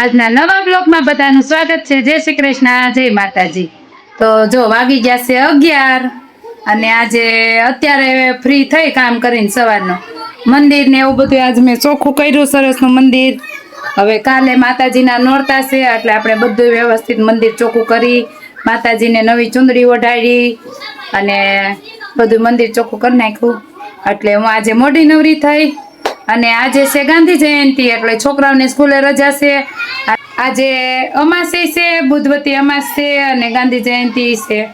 આજના નવા બ્લોગમાં બધાનું સ્વાગત છે. જય શ્રી કૃષ્ણ, જય માતાજી. તો જો, વાગી ગયા છે અગિયાર અને આજે અત્યારે ફ્રી થઈ કામ કરીને સવારનો. મંદિર ને એવું બધું આજ મેં ચોખ્ખું કર્યું સરસનું મંદિર. હવે કાલે માતાજીના નોરતા છે, એટલે આપણે બધું વ્યવસ્થિત મંદિર ચોખ્ખું કરી, માતાજીને નવી ચુંદડી ઓઢાડી અને બધું મંદિર ચોખ્ખું કરી નાખ્યું. એટલે હું આજે મોડી નવરી થઈ. અને આજે છે ગાંધી જયંતિ એટલે છોકરાઓને સ્કૂલે રજા છે. આજે અમાસે છે બુધવતી અમાસ છે અને ગાંધી જયંતિ છે.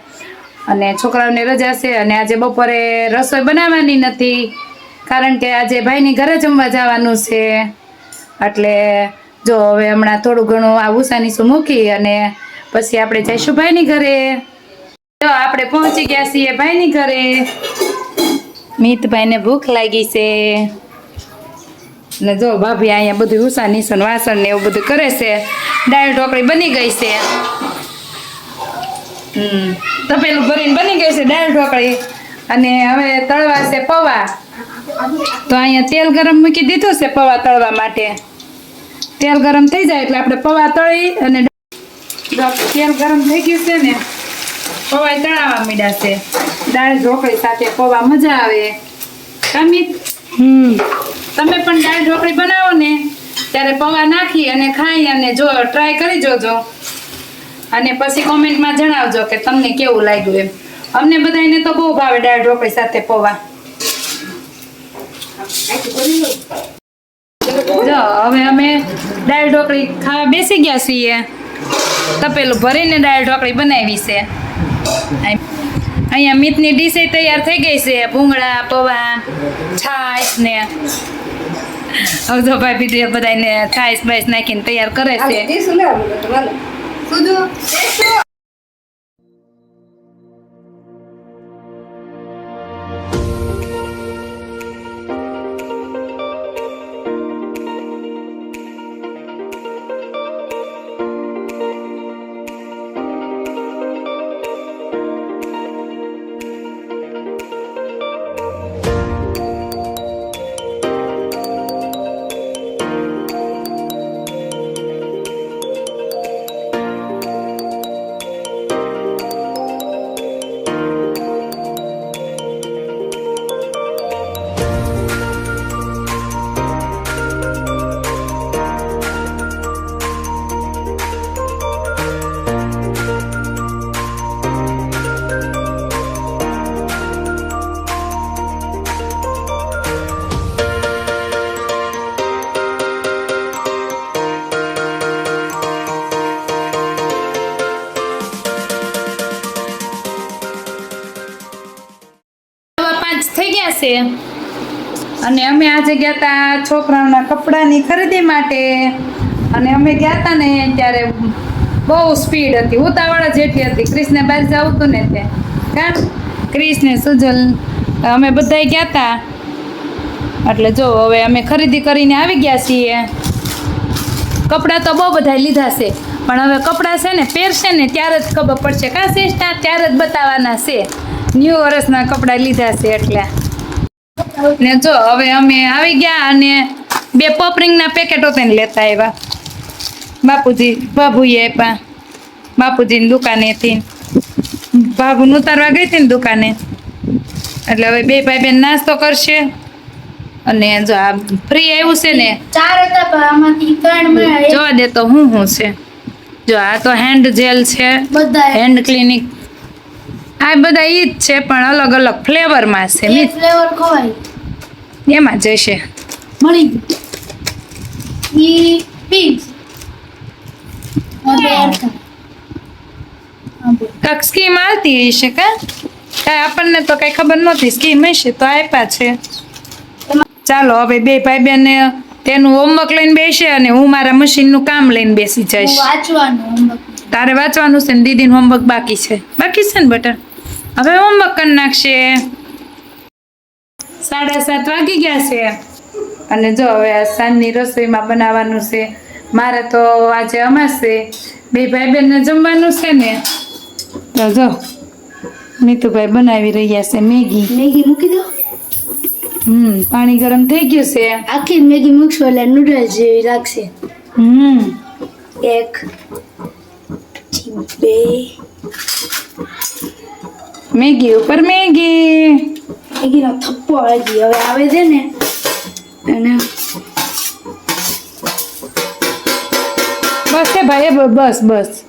અને છોકરાઓને રજા છે અને આજે બપોરે રસોઈ બનાવવાની નથી. કારણ કે આજે ભાઈની ઘરે જમવા જવાનું છે. એટલે જો હવે હમણાં થોડું ઘણું આ ઉષાનીસું મૂકી અને પછી આપણે જઈશું ભાઈની ઘરે. જો આપણે પહોંચી ગયા છીએ ભાઈની ઘરે. મિતભાઈને ભૂખ લાગી છે. ને જો ભાભી અહીંયા બધું ઉષા નિશન વાસણ ને એવું બધું કરે છે, દાળ, ઢોકળી બની ગઈ છે. તપેલું ભરીને બની ગઈ છે દાળ, ઢોકળી. અને હવે તળવા છે પૌવા. તો અહીંયા તેલ ગરમ મૂકી દીધું છે પૌવા તળવા માટે. તેલ ગરમ થઈ જાય એટલે આપણે પૌવા તળી અને તેલ ગરમ થઈ ગયું છે ને પૌવા તળાવવા મીડા છે. દાળ, ઢોકળી સાથે પૌવા મજા આવે. કામિત હમ. તમે પણ દાળ ઢોકળી બનાવો ને, ત્યારે પૌવા નાખી અને ખાઈ અને જો ટ્રાય કરી જોજો. અને પછી કોમેન્ટમાં જણાવજો કે તમને કેવું લાગ્યું એમ. અમને બધાને તો બહુ ભાવે દાળ ઢોકળી સાથે પૌવા. જો, હવે અમે દાળ ઢોકળી ખાવા બેસી ગયા છીએ. તપેલું ભરીને દાળ ઢોકળી બનાવી છે. અહીંયા મીતની ડીશે તૈયાર થઈ ગઈ છે. ભૂંગળા, પૌવા, છાશ ને હવે જો ભાઈ બીજું બધાને છાશ બાઈસ નાખીને તૈયાર કરે છે. છે. અને અમે આજે ગયા હતા છોકરાઓના કપડાની ખરીદી માટે. અને અમે ગયા હતા ને ત્યારે બહુ સ્પીડ હતી. ઉતાવળ જેટલી હતી. ક્રિશને બહાર જવું ને તે કા? ક્રિસને સુજલ. અમે બધા ગયા હતા એટલે જો, હવે અમે ખરીદી કરીને આવી ગયા છીએ. કપડાં તો બહુ બધા લીધા છે. પણ હવે કપડાં છે ને પહેરશે ને, ત્યારે જ ખબર પડશે. કાં સિસ્ટા ત્યારે જ બતાવવાના છે. ન્યૂ વર્ષના કપડાં લીધા છે એટલે. ને જો હવે અમે આવી ગયા અને બે પોપરિંગના પેકેટો તેને લેતા આવ્યા. બાપુજી બાબુએ આપ્યા બાપુજીની દુકાનેથી બાબુને ઉતારવા ગઈ હતી ને દુકાને. એટલે હવે બે ભાઈ બેન નાસ્તો કરશે. અને જો આ ફ્રી આવ્યું છે ને ચાર હતા પણ આમાંથી ત્રણ જોવા દે તો હું હું છે. જો આ તો હેન્ડ જેલ છે બધા હેન્ડ ક્લિનિક આ બધા ઈ જ છે પણ અલગ અલગ ફ્લેવરમાં છે ફ્લેવર ખવાય. એમાં જશે. મળી ગયું. સ્કીમ આવતી હશે કા? કાંઈ આપણને તો કાંઈ ખબર નહોતી. સ્કીમ હશે તો આપ્યા છે. ચાલો હવે બે ભાઈ બેન તેનું હોમવર્ક લઈને બેસે અને હું મારા મશીનનું કામ લઈને બેસી જઈશ. વાંચવાનું તારે વાંચવાનું છે ને દીદીનું હોમવર્ક બાકી છે. બાકી છે ને બટર હવે હોમવર્ક કરી નાખશે. સાડા સાત વાગી ગયા છે. અને જો હવે આ સાંજની રસોઈમાં બનાવવાનું છે મારે તો આજે અમાસ છે બે ભાઈ બહેનને જમવાનું છે ને. તો જો નીતુભાઈ બનાવી રહ્યા છે મેગી. મેગી મૂકી દો. હમ પાણી ગરમ થઈ ગયું છે. આખી મેગી મૂકશો એટલે નૂડલ્સ જેવી લાગશે. હમ. એક બે. મેગી ઉપર મેગી. મેગીનો થપ્પો હજી હવે આવે છે ને અને બસ એ ભાઈ બસ બસ.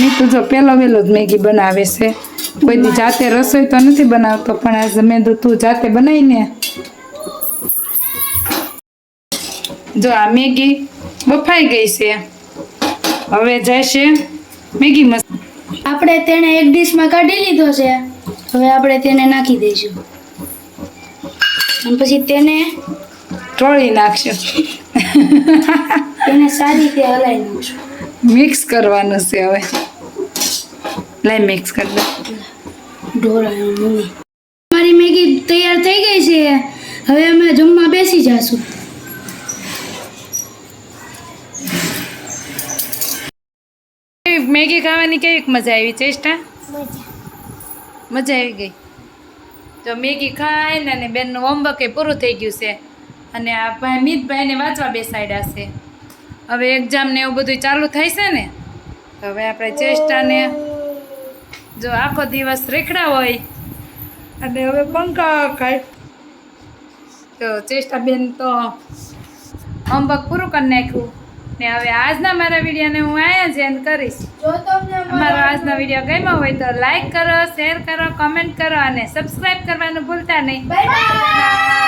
મીઠું જો પેલો વેલો જ મેગી બનાવે છે. કોઈ દી જાતે રસોઈ તો નથી બનાવતો પણ આજે મેં તો તું જાતે બનાવીને જો આ મેગી બફાઈ ગઈ છે. હવે જશે મેગી મસ આપણે તેને એક ડીશમાં કાઢી લીધો છે. હવે આપણે તેને નાખી દઈશું. અને પછી તેને ટોળી નાખશું. તેને સારી રીતે હલાવી નાખશું. મિક્સ કરવાનું છે હવે. લઈ મિક્સ કરી દો. ઢોળાયું મારી મેગી તૈયાર થઈ ગઈ છે. હવે અમે જમવા બેસી જશું. મેગી ખાવાની કેવી મજા આવી ચેષ્ટા? મજા. આવી ગઈ. તો મેગી ખાઈને અને બેનનું હોમવર્ક એ પૂરું થઈ ગયું છે. અને આ ભાઈ મિતભાઈને વાંચવા બેસાડ્યા છે. હવે એક્ઝામ ને એવું બધું ચાલુ થાય છે ને તો હવે આપણે ચેષ્ટાને જો આખો દિવસ રેખડા હોય. અને હવે પંખા ખાય. તો ચેષ્ટા બેન તો હોમવર્ક પૂરું કરી નાખ્યું. ને હવે આજના મારા વિડીયોને હું અહીંયા જ એન્ડ કરીશ. જો તમને અમારો આજનો વીડિયો ગમ્યો હોય તો લાઈક કરો શેર કરો કમેન્ટ કરો અને સબસ્ક્રાઈબ કરવાનું ભૂલતા નહીં. Bye bye